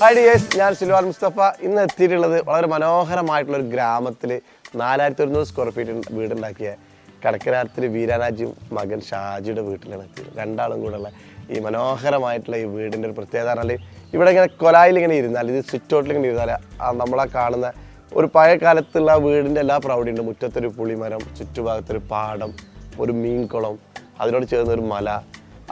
Hi dears ഞാൻ സിൽവാർ മുസ്തഫ. ഇന്ന് എത്തിയിട്ടുള്ളത് വളരെ മനോഹരമായിട്ടുള്ള ഒരു ഗ്രാമത്തിൽ നാലായിരത്തി ഒരുന്നൂറ് സ്ക്വയർ ഫീറ്റ് വീടുണ്ടാക്കിയ കടക്കരാത്തിൽ വീരാരാജ്യം മകൻ ഷാജിയുടെ വീട്ടിലാണ് എത്തിയത്. രണ്ടാളും കൂടെ ഉള്ള ഈ മനോഹരമായിട്ടുള്ള ഈ വീടിന്റെ ഒരു പ്രത്യേകത പറഞ്ഞാൽ ഇവിടെ ഇങ്ങനെ കൊലായിൽ ഇങ്ങനെ ഇരുന്നാൽ ഇത് സ്വിച്ച് ഔട്ടിൽ ഇങ്ങനെ ഇരുന്നാൽ നമ്മളെ കാണുന്ന ഒരു പഴയ കാലത്തുള്ള വീടിന്റെ എല്ലാ പ്രൗഢിയുണ്ട് മുറ്റത്തൊരു പുളിമരം ചുറ്റുഭാഗത്തൊരു പാടം ഒരു മീൻകുളം അതിനോട് ചേർന്നൊരു മല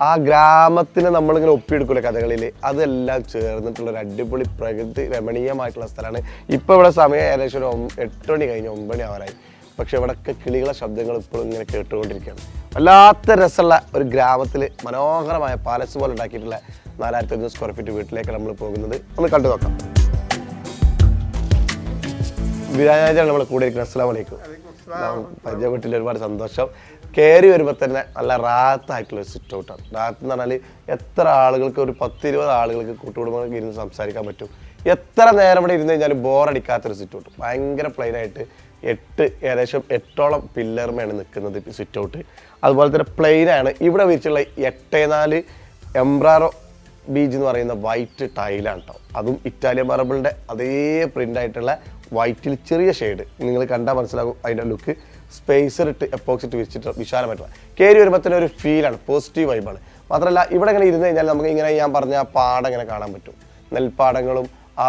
ആ ഗ്രാമത്തിന് നമ്മളിങ്ങനെ ഒപ്പിയെടുക്കില്ല കഥകളിൽ അതെല്ലാം ചേർന്നിട്ടുള്ള ഒരു അടിപൊളി പ്രകൃതി രമണീയമായിട്ടുള്ള സ്ഥലമാണ്. ഇപ്പോൾ ഇവിടെ സമയം ഏകദേശം ഒരു എട്ട് മണി കഴിഞ്ഞ് ഒമ്പത് മണി ആവാറായി. പക്ഷെ ഇവിടെയൊക്കെ കിളികളെ ശബ്ദങ്ങൾ ഇപ്പോഴും ഇങ്ങനെ കേട്ടുകൊണ്ടിരിക്കുകയാണ്. വല്ലാത്ത രസമുള്ള ഒരു ഗ്രാമത്തിൽ മനോഹരമായ പാലസ് പോലെ ഉണ്ടാക്കിയിട്ടുള്ള നാലായിരത്തി അഞ്ഞൂറ് സ്ക്വയർ ഫീറ്റ് വീട്ടിലേക്ക് നമ്മൾ പോകുന്നത്. ഒന്ന് കണ്ടു നോക്കാം. വിരാജാണ് നമ്മൾ കൂടെ ഇരിക്കുന്നത് അസ്സാം വലൈക്കും വീട്ടിൽ ഒരുപാട് സന്തോഷം. കയറി വരുമ്പോൾ തന്നെ നല്ല റാത്തായിട്ടുള്ള ഒരു സിറ്റ് ഔട്ടാണ് റാത്ത് എന്ന് പറഞ്ഞാൽ എത്ര ആളുകൾക്ക് ഒരു പത്ത് ഇരുപത് ആളുകൾക്ക് കൂട്ടുകുടുംബങ്ങൾക്ക് ഇരുന്ന് സംസാരിക്കാൻ പറ്റും. എത്ര നേരം ഇവിടെ ഇരുന്ന് കഴിഞ്ഞാൽ ബോറടിക്കാത്തൊരു സിറ്റ് ഔട്ട് ഭയങ്കര പ്ലെയിൻ ആയിട്ട് എട്ട് ഏകദേശം എട്ടോളം പില്ലർമയാണ് നിൽക്കുന്നത് സിറ്റ് ഔട്ട് അതുപോലെ തന്നെ പ്ലെയിനാണ് ഇവിടെ വിരിച്ചുള്ള എട്ടേ നാല് എംബ്രാറോ ബീച്ച് എന്ന് പറയുന്ന വൈറ്റ് ടൈലാണ് കേട്ടോ അതും ഇറ്റാലിയൻ മാർബിളിന്റെ അതേ പ്രിന്റായിട്ടുള്ള വൈറ്റിൽ ചെറിയ ഷെയ്ഡ് നിങ്ങൾ കണ്ടാൽ മനസ്സിലാകും അതിന്റെ ലുക്ക് സ്പേസർ ഇട്ട് എപ്പോക്സിറ്റ് വിരിച്ചിട്ട് വിശാലമായിട്ടുള്ള കയറി വരുമ്പോൾ തന്നെ ഒരു ഫീലാണ് പോസിറ്റീവ് വൈബാണ് മാത്രമല്ല ഇവിടെ ഇങ്ങനെ ഇരുന്ന് കഴിഞ്ഞാൽ നമുക്ക് ഇങ്ങനെ ഞാൻ പറഞ്ഞ ആ പാടം ഇങ്ങനെ കാണാൻ പറ്റും. നെൽപ്പാടങ്ങളും ആ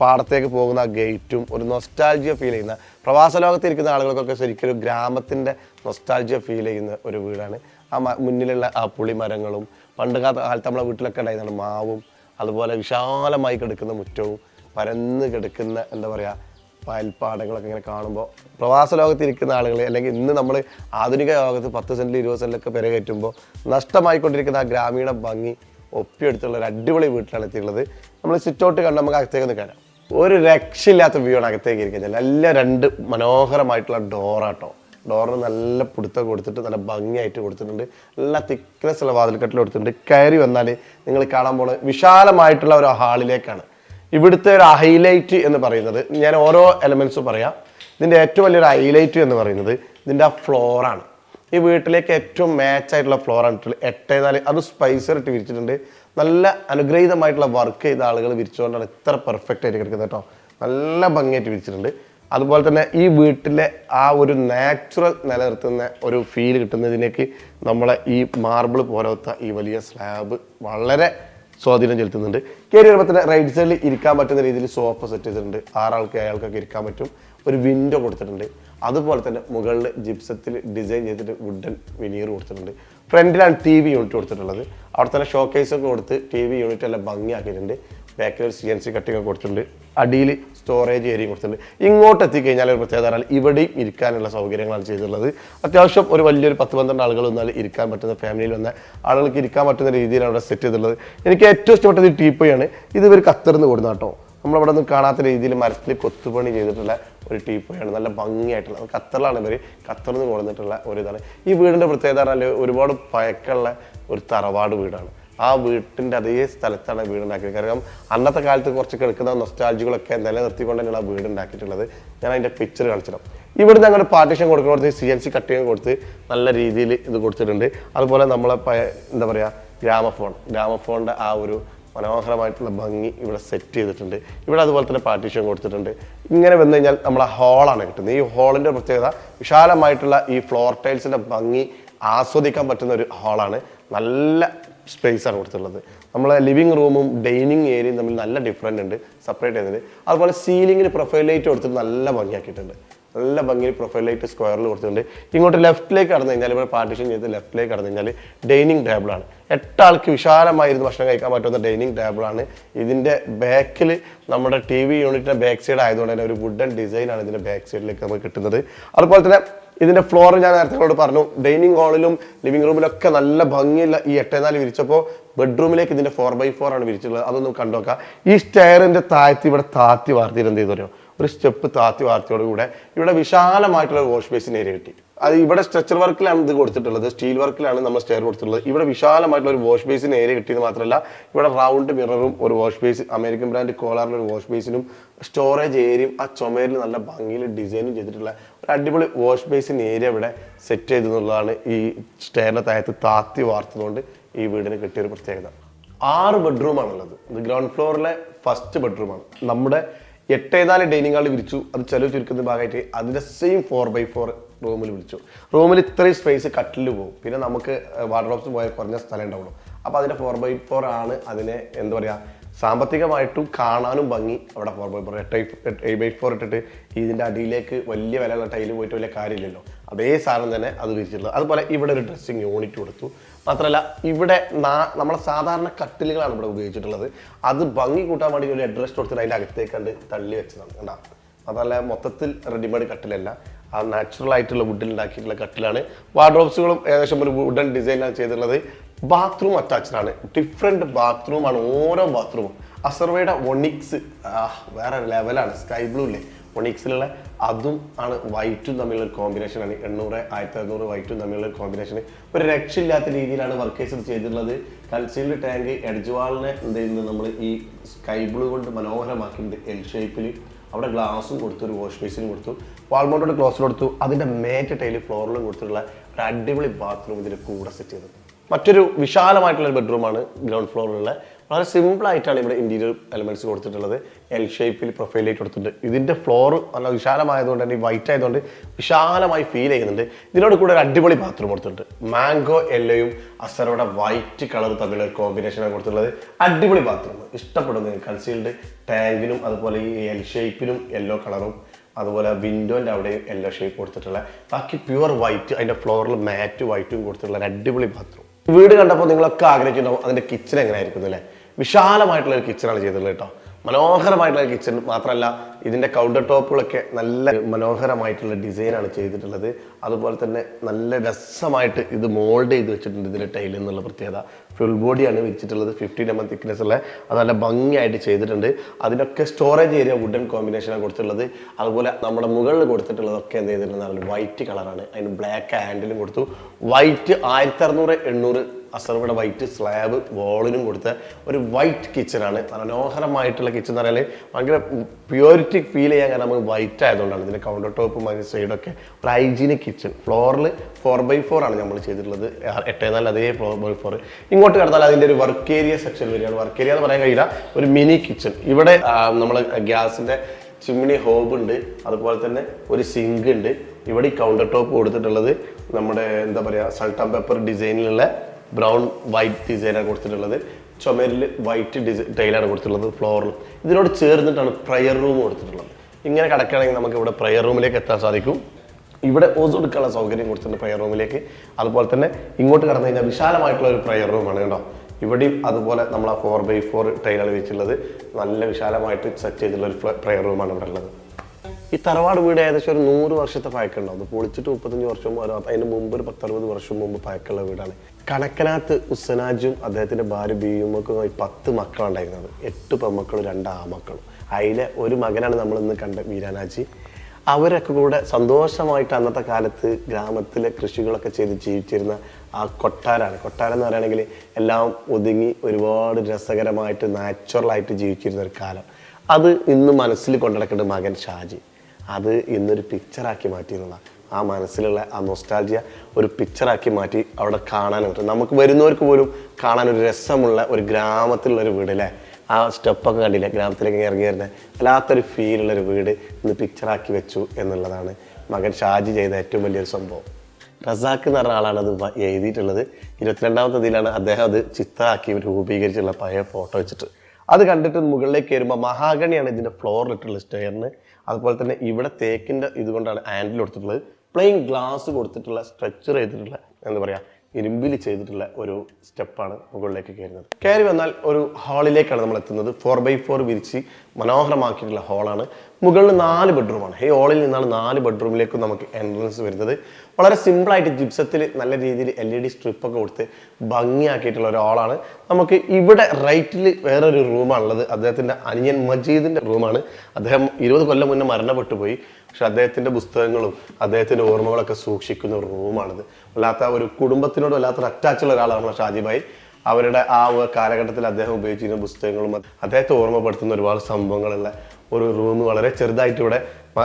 പാടത്തേക്ക് പോകുന്ന ആ ഗേറ്റും ഒരു നൊസ്റ്റാൾജിയ ഫീൽ ചെയ്യുന്ന പ്രവാസ ലോകത്ത് ഇരിക്കുന്ന ആളുകൾക്കൊക്കെ ശരിക്കും ഒരു ഗ്രാമത്തിന്റെ നൊസ്റ്റാൾജിയ ഫീൽ ചെയ്യുന്ന ഒരു വീടാണ്. ആ മുന്നിലുള്ള ആ പുളിമരങ്ങളും പണ്ട് കാലത്ത് നമ്മളെ വീട്ടിലൊക്കെ ഉണ്ടായിരുന്ന മാവും അതുപോലെ വിശാലമായി കിടക്കുന്ന മുറ്റവും പരന്ന് കിടക്കുന്ന എന്താ പറയുക വയൽപ്പാടങ്ങളൊക്കെ ഇങ്ങനെ കാണുമ്പോൾ പ്രവാസ ലോകത്ത് ഇരിക്കുന്ന ആളുകൾ അല്ലെങ്കിൽ ഇന്ന് നമ്മൾ ആധുനിക ലോകത്ത് പത്ത് സെന്റിൽ ഇരുപത് സെന്റിലൊക്കെ പെര കയറ്റുമ്പോൾ നഷ്ടമായിക്കൊണ്ടിരിക്കുന്ന ആ ഗ്രാമീണ ഭംഗി ഒപ്പിയെടുത്തുള്ള ഒരു അടിപൊളി വീട്ടിലാണ് എത്തിയുള്ളത് നമ്മൾ സിറ്റൗട്ട് കണ്ട് നമുക്ക് അകത്തേക്ക് ഒന്ന് ഒരു രക്ഷയില്ലാത്ത വ്യൂ ആണ് അകത്തേക്ക് ഇരിക്കുന്നത്. നല്ല രണ്ട് മനോഹരമായിട്ടുള്ള ഡോറാട്ടോ ഡോറിന് നല്ല പിടുത്തം കൊടുത്തിട്ട് നല്ല ഭംഗിയായിട്ട് കൊടുത്തിട്ടുണ്ട്. നല്ല തിക്നെസ് ഉള്ള വാതിൽക്കെട്ടിൽ കൊടുത്തിട്ടുണ്ട്. കയറി വന്നാൽ നിങ്ങൾ കാണാൻ പോകുന്നത് വിശാലമായിട്ടുള്ള ഒരു ഹാളിലേക്കാണ് ഇവിടുത്തെ ഒരു ഹൈലൈറ്റ് എന്ന് പറയുന്നത് ഞാൻ ഓരോ എലമെൻസും പറയാം. ഇതിന്റെ ഏറ്റവും വലിയൊരു ഹൈലൈറ്റ് എന്ന് പറയുന്നത് ഇതിന്റെ ആ ഫ്ലോറാണ് ഈ വീട്ടിലേക്ക് ഏറ്റവും മാച്ച് ആയിട്ടുള്ള ഫ്ലോറാണ് എട്ടേ നാല് അത് സ്പൈസർ ഇട്ട് വിരിച്ചിട്ടുണ്ട്. നല്ല അനുഗ്രഹീതമായിട്ടുള്ള വർക്ക് ചെയ്ത ആളുകൾ വിരിച്ചുകൊണ്ടാണ് ഇത്ര പെർഫെക്റ്റ് ആയിട്ട് കിടക്കുന്നത് കേട്ടോ. നല്ല ഭംഗിയായിട്ട് വിരിച്ചിട്ടുണ്ട്. അതുപോലെ തന്നെ ഈ വീട്ടിലെ ആ ഒരു നാച്ചുറൽ നിലനിർത്തുന്ന ഒരു ഫീൽ കിട്ടുന്നതിനേക്ക് നമ്മളെ ഈ മാർബിൾ പോലത്തെ ഈ വലിയ സ്ലാബ് വളരെ സ്വാധീനം ചെലുത്തുന്നുണ്ട്. കയറി വരുമ്പോൾ തന്നെ റൈറ്റ് സൈഡിൽ ഇരിക്കാൻ പറ്റുന്ന രീതിയിൽ സോഫ സെറ്റ് ചെയ്തിട്ടുണ്ട്. ആറാൾക്ക് അയാൾക്കൊക്കെ ഇരിക്കാൻ പറ്റും. ഒരു വിൻഡോ കൊടുത്തിട്ടുണ്ട്. അതുപോലെ തന്നെ മുകളിൽ ജിപ്സത്തിൽ ഡിസൈൻ ചെയ്തിട്ട് വുഡൻ വിനീർ കൊടുത്തിട്ടുണ്ട്. ഫ്രണ്ടിലാണ് ടി വി യൂണിറ്റ് കൊടുത്തിട്ടുള്ളത്. അവിടെ തന്നെ ഷോ കേസൊക്കെ കൊടുത്ത് ടി വി യൂണിറ്റ് എല്ലാം ഭംഗിയാക്കിയിട്ടുണ്ട്. ബാക്കിൽ ഒരു സി എൻ സി കട്ടിങ് കൊടുത്തിട്ടുണ്ട്. അടിയിൽ സ്റ്റോറേജ് ഏരിയ കൊടുത്തിട്ടുണ്ട്. ഇങ്ങോട്ട് എത്തിക്കഴിഞ്ഞാൽ ഒരു പ്രത്യേകത പറഞ്ഞാൽ ഇവിടെയും ഇരിക്കാനുള്ള സൗകര്യങ്ങളാണ് ചെയ്തിട്ടുള്ളത്. അത്യാവശ്യം ഒരു വലിയൊരു പത്ത് പന്ത്രണ്ട് ആളുകൾ വന്നാൽ ഇരിക്കാൻ പറ്റുന്ന ഫാമിലിയിൽ വന്ന ആളുകൾക്ക് ഇരിക്കാൻ പറ്റുന്ന രീതിയിലാണ് അവിടെ സെറ്റ് ചെയ്തിട്ടുള്ളത്. എനിക്ക് ഏറ്റവും ഇഷ്ടപ്പെട്ടത് ഈ ടീപ്പോയാണ് ഇത് ഇവർ ഖത്തറിന്ന് കൊടുക്കുന്ന കേട്ടോ. നമ്മളവിടെ ഒന്നും കാണാത്ത രീതിയിൽ മരത്തിൽ കൊത്തുപണി ചെയ്തിട്ടുള്ള ഒരു ടീപ്പോയാണ് നല്ല ഭംഗിയായിട്ടുള്ള അത് ഖത്തറിലാണ് ഇവർ ഖത്തറിൽ കൊടുത്തിട്ടുള്ള ഒരു ഇതാണ്. ഈ വീടിന്റെ പ്രത്യേകത പറഞ്ഞാൽ ഒരുപാട് പഴക്കമുള്ള ഒരു തറവാട് വീടാണ്. ആ വീട്ടിന്റെ അതേ സ്ഥലത്താണ് വീട് ഉണ്ടാക്കിയത്. കാരണം അന്നത്തെ കാലത്ത് കുറച്ച് കിടക്കുന്ന നൊസ്റ്റാൾജികളൊക്കെ നിലനിർത്തിക്കൊണ്ട് തന്നെയാണ് ആ വീട് ഉണ്ടാക്കിയിട്ടുള്ളത്. ഞാൻ അതിന്റെ പിക്ചർ കാണിച്ചിടാം ഇവിടെ ഞങ്ങൾ പാർട്ടീഷൻ കൊടുക്കുന്നിടത്ത് സി എൻ സി കട്ടിങ് കൊടുത്ത് നല്ല രീതിയിൽ ഇത് കൊടുത്തിട്ടുണ്ട്. അതുപോലെ നമ്മളെ എന്താ പറയുക ഗ്രാമഫോൺ. ഗ്രാമഫോണിന്റെ ആ ഒരു മനോഹരമായിട്ടുള്ള ഭംഗി ഇവിടെ സെറ്റ് ചെയ്തിട്ടുണ്ട്. ഇവിടെ അതുപോലെ തന്നെ പാർട്ടീഷൻ കൊടുത്തിട്ടുണ്ട്. ഇങ്ങനെ വന്നു കഴിഞ്ഞാൽ നമ്മളെ ഹാളാണ് കിട്ടുന്നത്. ഈ ഹാളിന്റെ പ്രത്യേകത വിശാലമായിട്ടുള്ള ഈ ഫ്ലോർ ടൈൽസിന്റെ ഭംഗി ആസ്വദിക്കാൻ പറ്റുന്ന ഒരു ഹാളാണ് നല്ല സ്പേസ് ആണ് കൊടുത്തിട്ടുള്ളത്. നമ്മളെ ലിവിങ് റൂമും ഡൈനിങ് ഏരിയയും തമ്മിൽ നല്ല ഡിഫറന്റ് ഉണ്ട് സെപ്പറേറ്റ് ചെയ്തിട്ടുണ്ട് അതുപോലെ സീലിങ്ങിന് പ്രൊഫൈൽ ലൈറ്റ് കൊടുത്തിട്ട് നല്ല ഭംഗിയാക്കിയിട്ടുണ്ട്. നല്ല ഭംഗിയിൽ പ്രൊഫൈൽ ലൈറ്റ് സ്ക്വയറിൽ കൊടുത്തിട്ടുണ്ട്. ഇങ്ങോട്ട് ലെഫ്റ്റിലേക്ക് കടന്നു കഴിഞ്ഞാൽ ഇവിടെ പാർട്ടിഷൻ ചെയ്ത് ലെഫ്റ്റിലേക്ക് കടന്നു കഴിഞ്ഞാൽ ഡൈനിങ് ടേബിളാണ് എട്ടാൾക്ക് വിശാലമായിരുന്നു ഭക്ഷണം കഴിക്കാൻ പറ്റുന്ന ഡൈനിങ് ടേബിളാണ് ഇതിന്റെ ബാക്കിൽ നമ്മുടെ ടി വി യൂണിറ്റിന്റെ ബാക്ക് സൈഡ് ആയതുകൊണ്ട് തന്നെ ഒരു വുഡൻ ഡിസൈനാണ് ഇതിന്റെ ബാക്ക് സൈഡിലേക്ക് നമുക്ക് കിട്ടുന്നത്. അതുപോലെ തന്നെ ഇതിന്റെ ഫ്ലോർ ഞാൻ നേരത്തെ നിങ്ങളോട് പറഞ്ഞു. ഡൈനിങ് ഹാളിലും ലിവിംഗ് റൂമിലൊക്കെ നല്ല ഭംഗിയുള്ള ഈ എട്ടേനാല് വിരിച്ചപ്പോൾ ബെഡ്റൂമിലേക്ക് ഇതിന്റെ ഫോർ ബൈ ഫോർ ആണ് വിരിച്ചിട്ടുള്ളത്. അതൊന്നും കണ്ടുനോക്കാം ഈ സ്റ്റെയറിന്റെ താഴ്ത്തി ഇവിടെ താത്തി വാർത്തിയിട്ട് എന്ത് ചെയ്തു ഒരു സ്റ്റെപ്പ് താത്തി വാർത്തയോടുകൂടെ ഇവിടെ വിശാലമായിട്ടുള്ള വാഷ് ബേസിൻ ഏരിയ കിട്ടി. അത് ഇവിടെ സ്ട്രക്ചർ വർക്കിലാണ് ഇത് കൊടുത്തിട്ടുള്ളത്. സ്റ്റീൽ വർക്കിലാണ് നമ്മൾ സ്റ്റെയർ കൊടുത്തിട്ടുള്ളത്. ഇവിടെ വിശാലമായിട്ടുള്ള ഒരു വാഷ് ബേസിന് ഏരിയ കിട്ടിയത് മാത്രമല്ല ഇവിടെ റൗണ്ട് മിററും ഒരു വാഷ് ബേസ് അമേരിക്കൻ ബ്രാൻഡ് കോളാറിന്റെ ഒരു വാഷ് ബേസിനും സ്റ്റോറേജ് ഏരിയയും ആ ചുമരിൽ നല്ല ഭംഗിയിൽ ഡിസൈനും ചെയ്തിട്ടുള്ള ഒരു അടിപൊളി വാഷ് ബേസിൻ ഏരിയ ഇവിടെ സെറ്റ് ചെയ്തെന്നുള്ളതാണ് ഈ സ്റ്റെയറിന്റെ താഴത്ത് താത്തി വാർത്തതുകൊണ്ട് ഈ വീടിന് കിട്ടിയൊരു പ്രത്യേകത. ആറ് ബെഡ്റൂമാണുള്ളത് ഇത് ഗ്രൗണ്ട് ഫ്ലോറിലെ ഫസ്റ്റ് ബെഡ്റൂമാണ് നമ്മുടെ എട്ടേനാല് ഡൈനിങ് വിരിച്ചു. അത് ചെലവ് ചുരുക്കുന്ന ഭാഗമായിട്ട് അതിന്റെ സെയിം ഫോർ ബൈ ഫോർ റൂമിൽ വിളിച്ചു. റൂമിൽ ഇത്രയും സ്പേസ് കട്ടിൽ പോകും. പിന്നെ നമുക്ക് വാർഡ്രോബ്സ് പോയാൽ കുറഞ്ഞ സ്ഥലം ഉണ്ടാവുള്ളൂ. അപ്പോൾ അതിന്റെ ഫോർ ബൈ ഫോർ ആണ് അതിനെ എന്താ പറയുക സാമ്പത്തികമായിട്ടും കാണാനും ഭംഗി അവിടെ ഫോർ ബൈ ഫോർ എട്ട് എയ്റ്റ് ബൈ ഫോർ ഇട്ടിട്ട് ഇതിന്റെ അടിയിലേക്ക് വലിയ വിലയുള്ള ടൈൽ പോയിട്ട് വലിയ കാര്യമില്ലല്ലോ. അതേ സാധനം തന്നെ അത് വിരിച്ചിട്ടുള്ളത്. അതുപോലെ ഇവിടെ ഒരു ഡ്രസ്സിങ് യൂണിറ്റ് കൊടുത്തു. മാത്രമല്ല ഇവിടെ നമ്മളെ സാധാരണ കട്ടിലുകളാണ് ഇവിടെ ഉപയോഗിച്ചിട്ടുള്ളത്. അത് ഭംഗി കൂട്ടാൻ വേണ്ടി ഒരു അഡ്രസ് കൊടുത്തിട്ട് അതിന്റെ അകത്തേക്ക് കണ്ട് തള്ളി വെച്ചതാണ് കണ്ടാ? മാത്രമല്ല മൊത്തത്തിൽ റെഡിമെയ്ഡ് കട്ടിലല്ല. ആ നാച്ചുറൽ ആയിട്ടുള്ള വുഡിൽ ഉണ്ടാക്കിയിട്ടുള്ള കട്ടിലാണ്. വാർഡ്രോബ്സുകളും ഏകദേശം ഒരു വുഡൻ ഡിസൈനാണ് ചെയ്തിട്ടുള്ളത്. ബാത്റൂം അറ്റാച്ച്ഡ് ആണ്. ഡിഫറെന്റ് ബാത്റൂമാണ് ഓരോ ബാത്റൂമും അസർവയുടെ ഒണിക്സ് വേറെ ലെവലാണ് സ്കൈ ബ്ലൂ ഇല്ലേ ഒണിക്സിലുള്ള അതും ആണ് വൈറ്റും തമ്മിലുള്ള ആണ്. എണ്ണൂറ് ആയിരത്തി അറുന്നൂറ് വൈറ്റും തമ്മിലുള്ള കോമ്പിനേഷൻ ഒരു രക്ഷയില്ലാത്ത രീതിയിലാണ് വർക്കേഴ്സ് ചെയ്തിട്ടുള്ളത്. കൺസീൽഡ് ടാങ്ക് എഡ്ജ്വാളിനെ എന്ത് ചെയ്യുന്നത് നമ്മൾ ഈ സ്കൈ ബ്ലൂ കൊണ്ട് മനോഹരമാക്കിയിട്ടുണ്ട്. എൽ ഷേപ്പിൽ അവിടെ ഗ്ലാസും കൊടുത്തു ഒരു വാഷ് ബേസിനും കൊടുത്തു. വാൾമോട്ടോട് ക്ലോസ് കൊടുത്തു. അതിന്റെ മേറ്റ് ടൈൽ ഫ്ലോറിലും കൊടുത്തിട്ടുള്ള ഒരു അടിപൊളി ബാത്റൂം ഇതിന്റെ കൂടെ സെറ്റ് ചെയ്തത്. മറ്റൊരു വിശാലമായിട്ടുള്ള ഒരു ബെഡ്റൂമാണ് ഗ്രൗണ്ട് ഫ്ലോറിലുള്ള വളരെ സിമ്പിൾ ആയിട്ടാണ് ഇവിടെ ഇന്റീരിയർ എലമെന്റ്സ് കൊടുത്തിട്ടുള്ളത്. എൽ ഷേപ്പിൽ പ്രൊഫൈലിലേക്ക് കൊടുത്തിട്ടുണ്ട്. ഇതിന്റെ ഫ്ലോർ നല്ല വിശാലമായതുകൊണ്ട് തന്നെ വൈറ്റ് ആയതുകൊണ്ട് വിശാലമായി ഫീൽ ചെയ്യുന്നുണ്ട്. ഇതിനോട് കൂടെ ഒരു അടിപൊളി ബാത്റൂം കൊടുത്തിട്ടുണ്ട്. മാംഗോ യെല്ലോയും അസറോടെ വൈറ്റ് കളർ തമ്മിലുള്ള കോമ്പിനേഷനാണ് കൊടുത്തിട്ടുള്ളത്. അടിപൊളി ബാത്റൂം ഇഷ്ടപ്പെടുന്നു കൺസീൽഡ് ടാങ്കിനും അതുപോലെ ഈ എൽ ഷേപ്പിനും യെല്ലോ കളറും അതുപോലെ വിൻഡോന്റെ അവിടെയും യെല്ലോ ഷേപ്പ് കൊടുത്തിട്ടുള്ള. ബാക്കി പ്യുവർ വൈറ്റ് അതിന്റെ ഫ്ലോറിൽ മാറ്റ് വൈറ്റും കൊടുത്തിട്ടുള്ള ഒരു അടിപൊളി ബാത്റൂം വീട് കണ്ടപ്പോൾ നിങ്ങളൊക്കെ ആഗ്രഹിക്കുന്നുണ്ടാവും അതിന്റെ കിച്ചൺ ആയിരിക്കുന്നു അല്ലേ? വിശാലമായിട്ടുള്ള ഒരു കിച്ചണാണ് ചെയ്തിട്ടുള്ളത് കേട്ടോ. മനോഹരമായിട്ടുള്ള കിച്ചൺ മാത്രമല്ല ഇതിന്റെ കൗണ്ടർ ടോപ്പുകളൊക്കെ നല്ല മനോഹരമായിട്ടുള്ള ഡിസൈനാണ് ചെയ്തിട്ടുള്ളത്. അതുപോലെ തന്നെ നല്ല രസമായിട്ട് ഇത് മോൾഡ് ചെയ്ത് വെച്ചിട്ടുണ്ട് ഇതിന്റെ ടൈൽ എന്നുള്ള പ്രത്യേകത. ഫുൾ ബോഡിയാണ് വെച്ചിട്ടുള്ളത് ഫിഫ്റ്റീൻ എം എം തിക്നെസ് ഉള്ള. അത് നല്ല ഭംഗിയായിട്ട് ചെയ്തിട്ടുണ്ട്. അതിനൊക്കെ സ്റ്റോറേജ് ഏരിയ വുഡൻ കോമ്പിനേഷനാണ് കൊടുത്തിട്ടുള്ളത്. അതുപോലെ നമ്മുടെ മുകളിൽ കൊടുത്തിട്ടുള്ളതൊക്കെ എന്ത് ചെയ്തിട്ടുണ്ടെന്ന് വൈറ്റ് കളറാണ് അതിന് ബ്ലാക്ക് ഹാൻഡിലും കൊടുത്തു. വൈറ്റ് ആയിരത്തി അറുന്നൂറ് എണ്ണൂറ് അസർവയുടെ വൈറ്റ് സ്ലാബ് വോളിനും കൊടുത്ത ഒരു വൈറ്റ് കിച്ചണാണ് മനോഹരമായിട്ടുള്ള കിച്ചൺ എന്ന് പറഞ്ഞാൽ ഭയങ്കര പ്യൂരിറ്റി ഫീൽ ചെയ്യാൻ കാരണം നമുക്ക് വൈറ്റ് ആയതുകൊണ്ടാണ്. ഇതിന്റെ കൗണ്ടർ ടോപ്പും അതിന്റെ സൈഡൊക്കെ ഒരു ഹൈജീനിക് കിച്ചൺ ഫ്ലോറിൽ ഫോർ ബൈ ഫോർ ആണ് നമ്മൾ ചെയ്തിട്ടുള്ളത്. എട്ടേ നാല് അതേ ഫ്ലോർ ബൈ ഫോർ ഇങ്ങോട്ട് കടന്നാൽ അതിന്റെ ഒരു വർക്ക് ഏരിയ സെക്ഷൻ വരികയാണ്. വർക്ക് ഏരിയ എന്ന് പറയാൻ കഴിയില്ല. ഒരു മിനി കിച്ചൺ ഇവിടെ നമ്മൾ ഗ്യാസിന്റെ ചിമ്മിണി ഹോബ് ഉണ്ട്. അതുപോലെ തന്നെ ഒരു സിങ്ക് ഉണ്ട്. ഇവിടെ ഈ കൗണ്ടർ ടോപ്പ് കൊടുത്തിട്ടുള്ളത് നമ്മുടെ എന്താ പറയുക സൾട്ട് പേപ്പർ പെപ്പർ ഡിസൈനിലുള്ള ബ്രൗൺ വൈറ്റ് ഡിസൈനാണ് കൊടുത്തിട്ടുള്ളത്. ചുമരിൽ വൈറ്റ് ഡിസൈൻ ടൈലാണ് കൊടുത്തിട്ടുള്ളത് ഫ്ലോറിൽ ഇതിനോട് ചേർന്നിട്ടാണ് പ്രയർ റൂം കൊടുത്തിട്ടുള്ളത്. ഇങ്ങനെ കിടക്കുകയാണെങ്കിൽ നമുക്ക് ഇവിടെ പ്രയർ റൂമിലേക്ക് എത്താൻ സാധിക്കും. ഇവിടെ ഓസ് കൊടുക്കാനുള്ള സൗകര്യം കൊടുത്തിട്ടുണ്ട് പ്രയർ റൂമിലേക്ക് അതുപോലെ തന്നെ ഇങ്ങോട്ട് കടന്നു കഴിഞ്ഞാൽ വിശാലമായിട്ടുള്ള ഒരു പ്രയർ റൂമാണ് കേട്ടോ. ഇവിടെയും അതുപോലെ നമ്മൾ ആ ഫോർ ബൈ ഫോർ ടൈലാണ് വെച്ചിട്ടുള്ളത്. നല്ല വിശാലമായിട്ട് സെറ്റ് ചെയ്തിട്ടുള്ള ഒരു പ്രയർ റൂമാണ് ഇവിടെ ഉള്ളത്. ഈ തറവാട് വീട് ഏകദേശം ഒരു നൂറ് വർഷത്തെ പഴക്കമുണ്ടാവും അത് പൊളിച്ചിട്ട് മുപ്പത്തഞ്ച് വർഷം അതിന് മുമ്പ് ഒരു പത്തറുപത് വർഷം മുമ്പ് പഴക്കമുള്ള വീടാണ്. കണക്കനാത്ത് ഉസ്സനാജും അദ്ദേഹത്തിന്റെ ഭാര്യ ബിയുമൊക്കെ പത്ത് മക്കളുണ്ടായിരുന്നത് എട്ട് പെമ്മക്കളും രണ്ട് ആമക്കളും അതിലെ ഒരു മകനാണ് നമ്മളിന്ന് കണ്ട വീരാനാജി അവരൊക്കെ കൂടെ സന്തോഷമായിട്ട് അന്നത്തെ കാലത്ത് ഗ്രാമത്തിലെ കൃഷികളൊക്കെ ചെയ്ത് ജീവിച്ചിരുന്ന ആ കൊട്ടാരാണ്. കൊട്ടാരം എന്ന് പറയുകയാണെങ്കിൽ എല്ലാം ഒതുങ്ങി ഒരുപാട് രസകരമായിട്ട് നാച്ചുറലായിട്ട് ജീവിച്ചിരുന്ന ഒരു കാലം. അത് ഇന്ന് മനസ്സിൽ കൊണ്ടുനടക്കേണ്ട മകൻ ഷാജി. അത് ഇന്നൊരു പിക്ചറാക്കി മാറ്റിയെന്നുള്ള ആ മനസ്സിലുള്ള ആ നൊസ്റ്റാൾജിയ ഒരു പിക്ചറാക്കി മാറ്റി അവിടെ കാണാൻ പറ്റും. നമുക്ക് വരുന്നവർക്ക് പോലും കാണാൻ ഒരു രസമുള്ള ഒരു ഗ്രാമത്തിലുള്ള ഒരു വീട് അല്ലേ ആ സ്റ്റെപ്പൊക്കെ കണ്ടില്ല? ഗ്രാമത്തിലേക്ക് ഇറങ്ങി വരുന്നത്. വല്ലാത്തൊരു ഫീലുള്ള ഒരു വീട് ഇന്ന് പിക്ചറാക്കി വെച്ചു എന്നുള്ളതാണ് മകൻ ഷാജി ചെയ്ത ഏറ്റവും വലിയൊരു സംഭവം. റസാഖ് എന്ന് പറഞ്ഞ ആളാണ് അത് എഴുതിയിട്ടുള്ളത്. ഇരുപത്തിരണ്ടാമത്തെ ഇതിലാണ് അദ്ദേഹം അത് ചിത്രമാക്കി രൂപീകരിച്ചുള്ള പഴയ ഫോട്ടോ വെച്ചിട്ട്. അത് കണ്ടിട്ട് മുകളിലേക്ക് കയറുമ്പോൾ മഹാഗണിയാണ് ഇതിന്റെ ഫ്ലോറിലിട്ടുള്ള സ്റ്റെയറിന് അതുപോലെ തന്നെ ഇവിടെ തേക്കിന്റെ ഇതുകൊണ്ടാണ് ഹാൻഡിൽ കൊടുത്തിട്ടുള്ളത്. പ്ലെയിൻ ഗ്ലാസ് കൊടുത്തിട്ടുള്ള സ്ട്രെച്ചർ ചെയ്തിട്ടുള്ള എന്താ പറയുക ഇരുമ്പിൽ ചെയ്തിട്ടുള്ള ഒരു സ്റ്റെപ്പാണ് മുകളിലേക്ക് കയറുന്നത്. കയറി വന്നാൽ ഒരു ഹാളിലേക്കാണ് നമ്മൾ എത്തുന്നത്. ഫോർ ബൈ ഫോർ വിരിച്ച് മനോഹരമാക്കിയിട്ടുള്ള ഹാളാണ് മുകളിൽ നാല് ബെഡ്റൂമാണ് ഈ ഹാളിൽ നിന്നാണ് നാല് ബെഡ്റൂമിലേക്കും നമുക്ക് എൻട്രൻസ് വരുന്നത്. വളരെ സിമ്പിളായിട്ട് ജിപ്സത്തിൽ നല്ല രീതിയിൽ എൽ ഇ ഡി സ്ട്രിപ്പൊക്കെ കൊടുത്ത് ഭംഗിയാക്കിയിട്ടുള്ള ഒരു ഹാളാണ് നമുക്ക് ഇവിടെ റൈറ്റിൽ വേറൊരു റൂമാണുള്ളത് അദ്ദേഹത്തിന്റെ അനിയൻ മജീദിന്റെ റൂമാണ് അദ്ദേഹം ഇരുപത് കൊല്ലം മുന്നേ മരണപ്പെട്ടു പോയി പക്ഷെ അദ്ദേഹത്തിന്റെ പുസ്തകങ്ങളും അദ്ദേഹത്തിന്റെ ഓർമ്മകളൊക്കെ സൂക്ഷിക്കുന്ന റൂമാണിത് വല്ലാത്ത ഒരു കുടുംബത്തിനോട് വല്ലാത്തൊരു അറ്റാച്ചുള്ള ഒരാളാണ് ഷാജിബായി. അവരുടെ ആ കാലഘട്ടത്തിൽ അദ്ദേഹം ഉപയോഗിച്ചിരുന്ന പുസ്തകങ്ങളും അദ്ദേഹത്തെ ഓർമ്മപ്പെടുത്തുന്ന ഒരുപാട് സംഭവങ്ങളുള്ള ഒരു റൂം വളരെ ചെറുതായിട്ട് ഇവിടെ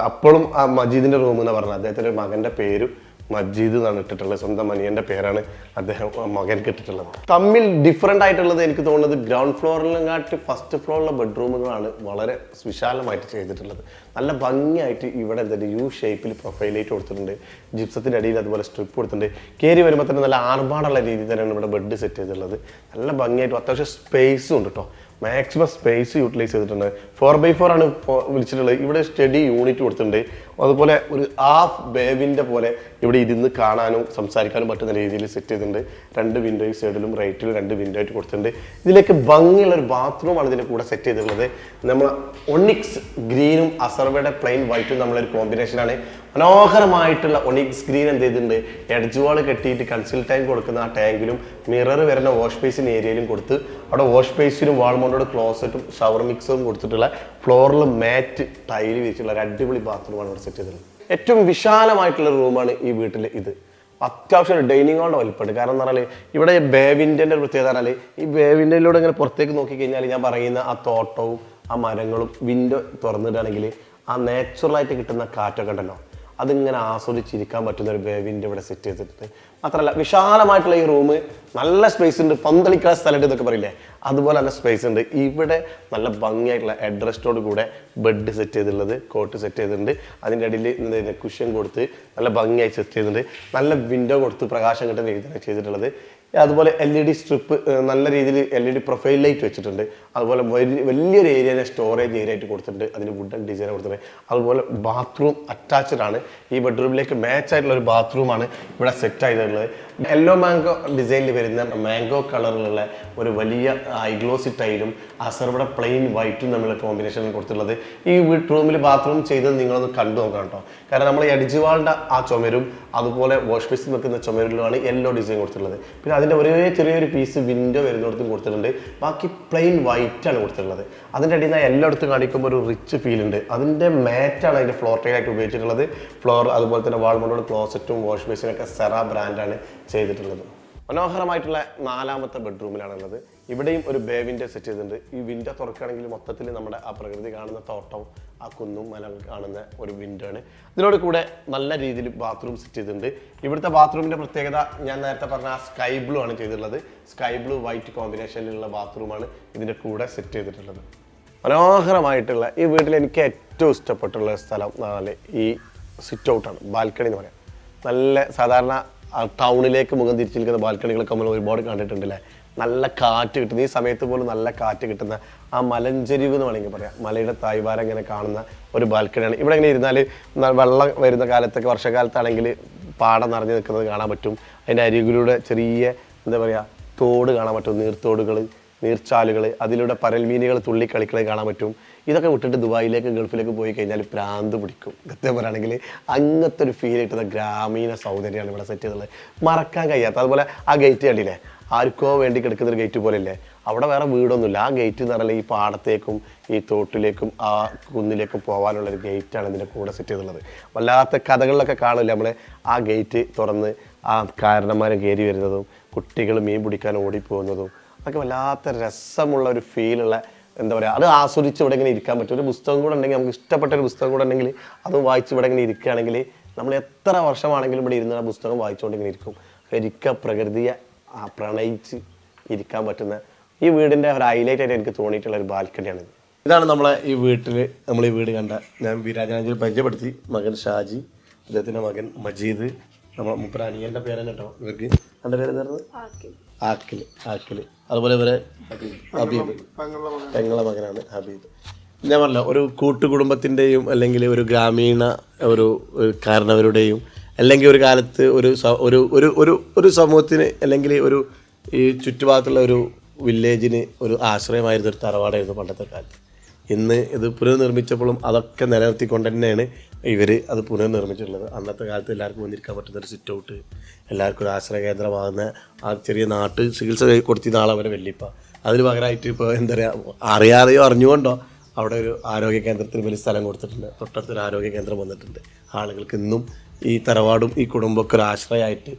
അപ്പോഴും ആ മജീദിന്റെ റൂം എന്ന് പറഞ്ഞത് അദ്ദേഹത്തിന്റെ മകന്റെ പേരും മജീദ് എന്നാണ് ഇട്ടിട്ടുള്ളത് സ്വന്തം അനിയന്റെ പേരാണ് അദ്ദേഹം മകൻക്ക് ഇട്ടിട്ടുള്ളത്. തമ്മിൽ ഡിഫറെന്റ് ആയിട്ടുള്ളത് എനിക്ക് തോന്നുന്നത് ഗ്രൗണ്ട് ഫ്ലോറിനെക്കാട്ടി ഫസ്റ്റ് ഫ്ലോറിലെ ബെഡ്റൂമുകളാണ് വളരെ വിശാലമായിട്ട് ചെയ്തിട്ടുള്ളത്. നല്ല ഭംഗിയായിട്ട് ഇവിടെ എന്താ യു ഷേപ്പിൽ പ്രൊഫൈലേറ്റ് കൊടുത്തിട്ടുണ്ട്. ജിപ്സത്തിന്റെ അടിയിൽ അതുപോലെ സ്ട്രിപ്പ് കൊടുത്തിട്ടുണ്ട്. കയറി വരുമ്പോൾ തന്നെ നല്ല ആർഭാടുള്ള രീതിയിൽ തന്നെയാണ് ഇവിടെ ബെഡ് സെറ്റ് ചെയ്തിട്ടുള്ളത്. നല്ല ഭംഗിയായിട്ട് അത്യാവശ്യം സ്പേസും ഉണ്ട് കേട്ടോ മാക്സിമം സ്പേസ് യൂട്ടിലൈസ് ചെയ്തിട്ടുണ്ട്. ഫോർ ബൈ ഫോർ ആണ് വിളിച്ചിട്ടുള്ളത്. ഇവിടെ സ്റ്റഡി യൂണിറ്റ് കൊടുത്തിട്ടുണ്ട്. അതുപോലെ ഒരു ഹാഫ് ബേബിന്റെ പോലെ ഇവിടെ ഇരുന്ന് കാണാനും സംസാരിക്കാനും പറ്റുന്ന രീതിയിൽ സെറ്റ് ചെയ്തിട്ടുണ്ട്. രണ്ട് വിൻഡോ ഈ സൈഡിലും റൈറ്റിലും രണ്ട് വിൻഡോ ആയിട്ട് കൊടുത്തിട്ടുണ്ട്. ഇതിലേക്ക് ഭംഗിയുള്ള ഒരു ബാത്റൂമാണ് ഇതിന്റെ കൂടെ സെറ്റ് ചെയ്തിട്ടുള്ളത്. നമ്മൾ ഒണിക്സ് ഗ്രീനും അസർവയുടെ പ്ലെയിൻ വൈറ്റും നമ്മളൊരു കോമ്പിനേഷനാണ് മനോഹരമായിട്ടുള്ള ഒണിക്സ് ഗ്രീൻ എന്ത് ചെയ്തിട്ടുണ്ട്? എഡ്ജ് വാൾ കെട്ടിയിട്ട് കൺസിൽ ടൈം കൊടുക്കുന്ന ആ ടാങ്കിലും മിറർ വരുന്ന വാഷ് ബേസിൻ ഏരിയയിലും കൊടുത്ത് അവിടെ വാഷ് ബേസിനും വാൾമോണ്ടോട് ക്ലോസറ്റും ഷവർ മിക്സറും കൊടുത്തിട്ടുള്ള ഫ്ലോറിൽ മാറ്റ് ടൈൽ വെച്ചിട്ടുള്ള ഒരു അടിപൊളി ബാത്റൂമാണ് ഇവിടെ സെറ്റ് ചെയ്തത് ഏറ്റവും വിശാലമായിട്ടുള്ള റൂമാണ് ഈ വീട്ടിൽ ഇത്. അത്യാവശ്യം ഒരു ഡൈനിങ് ഹാളിന്റെ വലിപ്പമുണ്ട്. കാരണം എന്ന് പറഞ്ഞാൽ ഇവിടെ ബേവിന്റെ പ്രത്യേകത പറഞ്ഞാൽ ഈ ബേവിന്റെയിലൂടെ ഇങ്ങനെ പുറത്തേക്ക് നോക്കിക്കഴിഞ്ഞാൽ ഞാൻ പറയുന്ന ആ തോട്ടവും ആ മരങ്ങളും വിൻഡോ തുറന്നിടുകയാണെങ്കിൽ ആ നാച്ചുറലായിട്ട് കിട്ടുന്ന കാറ്റൊക്കെ ഉണ്ടല്ലോ. അതിങ്ങനെ ആസ്വദിച്ചിരിക്കാൻ പറ്റുന്ന ഒരു വേവിന്റെ ഇവിടെ സെറ്റ് ചെയ്തിട്ടുണ്ട്. മാത്രമല്ല വിശാലമായിട്ടുള്ള ഈ റൂം നല്ല സ്പേസ് ഉണ്ട് പന്തളിക്കാൻ സ്ഥലമുണ്ട് എന്നൊക്കെ പറയില്ലേ? അതുപോലെ നല്ല സ്പേസ് ഉണ്ട്. ഇവിടെ നല്ല ഭംഗിയായിട്ടുള്ള അഡ്രസ്റ്റോട് കൂടെ ബെഡ് സെറ്റ് ചെയ്തിട്ടുള്ളത് കോട്ട് സെറ്റ് ചെയ്തിട്ടുണ്ട്. അതിന്റെ ഇടയിൽ കുഷ്യൻ കൊടുത്ത് നല്ല ഭംഗിയായി സെറ്റ് ചെയ്തിട്ടുണ്ട്. നല്ല വിൻഡോ കൊടുത്ത് പ്രകാശം കിട്ടുന്ന രീതിയിലാണ് ചെയ്തിട്ടുള്ളത്. അതുപോലെ എൽ ഇ ഡി സ്ട്രിപ്പ് നല്ല രീതിയിൽ L E D profile light വെച്ചിട്ടുണ്ട്. അതുപോലെ വലിയ- വലിയൊരു ഏരിയനെ സ്റ്റോറേജ് ഏരിയ ആയിട്ട് കൊടുത്തിട്ടുണ്ട്. അതിന് വുഡൻ ഡിസൈൻ കൊടുത്തിട്ടുണ്ട്. അതുപോലെ ബാത്റൂം അറ്റാച്ച്ഡ് ആണ്. ഈ ബെഡ്റൂമിലേക്ക് മാച്ച് ആയിട്ടുള്ള ഒരു ബാത്റൂമാണ് ഇവിടെ സെറ്റ് ആയിട്ടുള്ളത്. യെല്ലോ മാംഗോ ഡിസൈനിൽ വരുന്ന മാംഗോ കളറിലുള്ള ഒരു വലിയ ഐഗ്ലോസി ടൈലും അസർവിടെ പ്ലെയിൻ വൈറ്റും നമ്മൾ കോമ്പിനേഷനിൽ കൊടുത്തിട്ടുള്ളത്. ഈ റൂമിൽ ബാത്റൂം ചെയ്തത് നിങ്ങളൊന്ന് കണ്ടു നോക്കണം കേട്ടോ കാരണം നമ്മൾ എഡിജിവാളിന്റെ ആ ചുമരും അതുപോലെ വാഷ് ബേസിൽ വെക്കുന്ന ചുമരിലുമാണ് യെല്ലോ ഡിസൈൻ കൊടുത്തിട്ടുള്ളത്. പിന്നെ അതിന്റെ ഒരേ ചെറിയൊരു പീസ് വിൻഡോ വരുന്നിടത്തും കൊടുത്തിട്ടുണ്ട്. ബാക്കി പ്ലെയിൻ വൈറ്റ് ആണ് കൊടുത്തിട്ടുള്ളത്. അതിന്റെ അടിയിൽ നിന്ന് എല്ലായിടത്തും കാണിക്കുമ്പോൾ ഒരു റിച്ച് ഫീൽ ഉണ്ട്. അതിന്റെ മാറ്റാണ് അതിന്റെ ഫ്ലോർ ടൈലായിട്ട് ഉപയോഗിച്ചിട്ടുള്ളത്. ഫ്ലോർ അതുപോലെ തന്നെ വാൾമോണ്ടോട് ക്ലോസറ്റും വാഷ് ബേസിനൊക്കെ സെറ ബ്രാൻഡാണ് ചെയ്തിട്ടുള്ളത്. മനോഹരമായിട്ടുള്ള നാലാമത്തെ ബെഡ്റൂമിലാണ് ഉള്ളത്. ഇവിടെയും ഒരു ബേ വിൻഡോ സെറ്റ് ചെയ്തിട്ടുണ്ട്. ഈ വിൻഡോ തുറക്കുകയാണെങ്കിൽ മൊത്തത്തിൽ നമ്മുടെ ആ പ്രകൃതി കാണുന്ന തോട്ടം ആ കുന്നും മല കാണുന്ന ഒരു വിൻഡോ ആണ്. ഇതിനോട് കൂടെ നല്ല രീതിയിൽ ബാത്റൂം സെറ്റ് ചെയ്തിട്ടുണ്ട്. ഇവിടുത്തെ ബാത്റൂമിന്റെ പ്രത്യേകത ഞാൻ നേരത്തെ പറഞ്ഞ ആ സ്കൈ ബ്ലൂ ആണ് ചെയ്തിട്ടുള്ളത്. സ്കൈ ബ്ലൂ വൈറ്റ് കോമ്പിനേഷനിലുള്ള ബാത്റൂമാണ് ഇതിന്റെ കൂടെ സെറ്റ് ചെയ്തിട്ടുള്ളത്. മനോഹരമായിട്ടുള്ള ഈ വീട്ടിൽ എനിക്ക് ഏറ്റവും ഇഷ്ടപ്പെട്ടുള്ള സ്ഥലം നാല് ഈ സിറ്റ് ഔട്ടാണ് ബാൽക്കണി എന്ന് പറയാം. നല്ല സാധാരണ ടൗണിലേക്ക് മുഖം തിരിച്ചിരിക്കുന്ന ബാൽക്കണികളൊക്കെ നമ്മൾ ഒരുപാട് കണ്ടിട്ടുണ്ടല്ലേ? നല്ല കാറ്റ് കിട്ടുന്ന ഈ സമയത്ത് പോലും നല്ല കാറ്റ് കിട്ടുന്ന ആ മലഞ്ചെരിവ് എന്ന് വേണമെങ്കിൽ പറയാം. മലയുടെ തായ്വാരം ഇങ്ങനെ കാണുന്ന ഒരു ബാൽക്കണിയാണ്. ഇവിടെ ഇങ്ങനെ ഇരുന്നാൽ വെള്ളം വരുന്ന കാലത്തൊക്കെ വർഷകാലത്താണെങ്കിൽ പാടം നിറഞ്ഞു നിൽക്കുന്നത് കാണാൻ പറ്റും. അതിന്റെ അരികിലൂടെ ചെറിയ എന്താ പറയുക തോട് കാണാൻ പറ്റും. നീർത്തോടുകൾ നീർച്ചാലുകൾ അതിലൂടെ പരൽമീനുകൾ തുള്ളിക്കളിക്കുന്നത് കാണാൻ പറ്റും. ഇതൊക്കെ വിട്ടിട്ട് ദുബായിലേക്ക് ഗൾഫിലേക്ക് പോയി കഴിഞ്ഞാൽ പ്രാന്ത് പിടിക്കും. കൃത്യം പറയുകയാണെങ്കിൽ അങ്ങനത്തെ ഒരു ഫീൽ കിട്ടുന്ന ഗ്രാമീണ സൗന്ദര്യമാണ് ഇവിടെ സെറ്റ് ചെയ്തിട്ടുള്ളത് മറക്കാൻ കഴിയാത്ത അതുപോലെ ആ ഗേറ്റ് കണ്ടില്ലേ? ആർക്കോ വേണ്ടി കിടക്കുന്ന ഒരു ഗേറ്റ് പോലെയല്ലേ? അവിടെ വേറെ വീടൊന്നുമില്ല. ആ ഗേറ്റ് എന്ന് പറഞ്ഞാൽ ഈ പാടത്തേക്കും ഈ തോട്ടിലേക്കും ആ കുന്നിലേക്കും പോകാനുള്ള ഒരു ഗേറ്റാണ് ഇതിന്റെ കൂടെ സെറ്റ് ചെയ്തിട്ടുള്ളത് വല്ലാത്ത കഥകളിലൊക്കെ കാണില്ല നമ്മൾ ആ ഗേറ്റ് തുറന്ന് ആ കാരണന്മാരെ കയറി വരുന്നതും കുട്ടികൾ മീൻ പിടിക്കാൻ ഓടിപ്പോകുന്നതും അതൊക്കെ വല്ലാത്ത രസമുള്ള ഒരു ഫീലുള്ള എന്താ പറയുക അത് ആസ്വദിച്ച് ഇവിടെ ഇങ്ങനെ ഇരിക്കാൻ പറ്റും. ഒരു പുസ്തകം കൂടെ ഉണ്ടെങ്കിൽ നമുക്ക് ഇഷ്ടപ്പെട്ട ഒരു പുസ്തകം കൂടെ ഉണ്ടെങ്കിൽ അത് വായിച്ച് ഇവിടെ ഇങ്ങനെ ഇരിക്കുകയാണെങ്കിൽ നമ്മൾ എത്ര വർഷമാണെങ്കിലും ഇവിടെ ഇരുന്ന ആ പുസ്തകം വായിച്ചുകൊണ്ട് ഇങ്ങനെ ഇരിക്കും. ശരിക്കും പ്രകൃതിയെ പ്രണയിച്ച് ഇരിക്കാൻ പറ്റുന്ന ഈ വീടിന്റെ ഒരു ഹൈലൈറ്റ് ആയിട്ട് എനിക്ക് തോന്നിയിട്ടുള്ള ഒരു ബാൽക്കണിയാണ് ഇതാണ് നമ്മളെ ഈ വീട്ടിൽ നമ്മൾ ഈ വീട് കണ്ട ഞാൻ വിരാജനാഞ്ചിൽ പരിചയപ്പെടുത്തി. മകൻ ഷാജി അദ്ദേഹത്തിന്റെ മകൻ മജീദ് നമ്മളെ മുപ്പരാനിയന്റെ പേരാണ് കേട്ടോ ഇവർക്ക്. എന്റെ പേര് എന്തായിരുന്നു ആക്കിൽ ആക്കിൽ. അതുപോലെ ഇവരെ ഹബീബ്. പെങ്ങളുടെ മകനാണ് ഹബീബ്. ഞാൻ പറഞ്ഞ ഒരു കൂട്ടുകുടുംബത്തിന്റെയും അല്ലെങ്കിൽ ഒരു ഗ്രാമീണ ഒരു കാരണവരുടെയും അല്ലെങ്കിൽ ഒരു കാലത്ത് ഒരു ഒരു ഒരു ഒരു ഒരു സമൂഹത്തിന് അല്ലെങ്കിൽ ഒരു ഈ ചുറ്റുഭാഗത്തുള്ള ഒരു വില്ലേജിന് ഒരു ആശ്രയമായിരുന്ന ഒരു തറവാടായിരുന്നു പണ്ടത്തെ കാലത്ത്. ഇന്ന് ഇത് പുനർനിർമ്മിച്ചപ്പോഴും അതൊക്കെ നിലനിർത്തിക്കൊണ്ട് തന്നെയാണ് ഇവർ അത് പുനർനിർമ്മിച്ചിട്ടുള്ളത്. അന്നത്തെ കാലത്ത് എല്ലാവർക്കും വന്നിരിക്കാൻ പറ്റുന്ന ഒരു സിറ്റ് ഔട്ട് എല്ലാവർക്കും ഒരു ആശ്രയ കേന്ദ്രമാകുന്ന ആ ചെറിയ നാട്ട് ചികിത്സ കൊടുത്തിരുന്ന ആളവരെ വെല്ലിപ്പ അതിന് പകരമായിട്ട് ഇപ്പോൾ എന്താ പറയുക അറിയാതെയോ അറിഞ്ഞുകൊണ്ടോ അവിടെ ഒരു ആരോഗ്യ കേന്ദ്രത്തിന് വലിയ സ്ഥലം കൊടുത്തിട്ടുണ്ട്. തൊട്ടടുത്തൊരു ആരോഗ്യ കേന്ദ്രം വന്നിട്ടുണ്ട്. ആളുകൾക്ക് ഇന്നും ഈ തറവാടും ഈ കുടുംബമൊക്കെ ഒരു ആശ്രയമായിട്ട്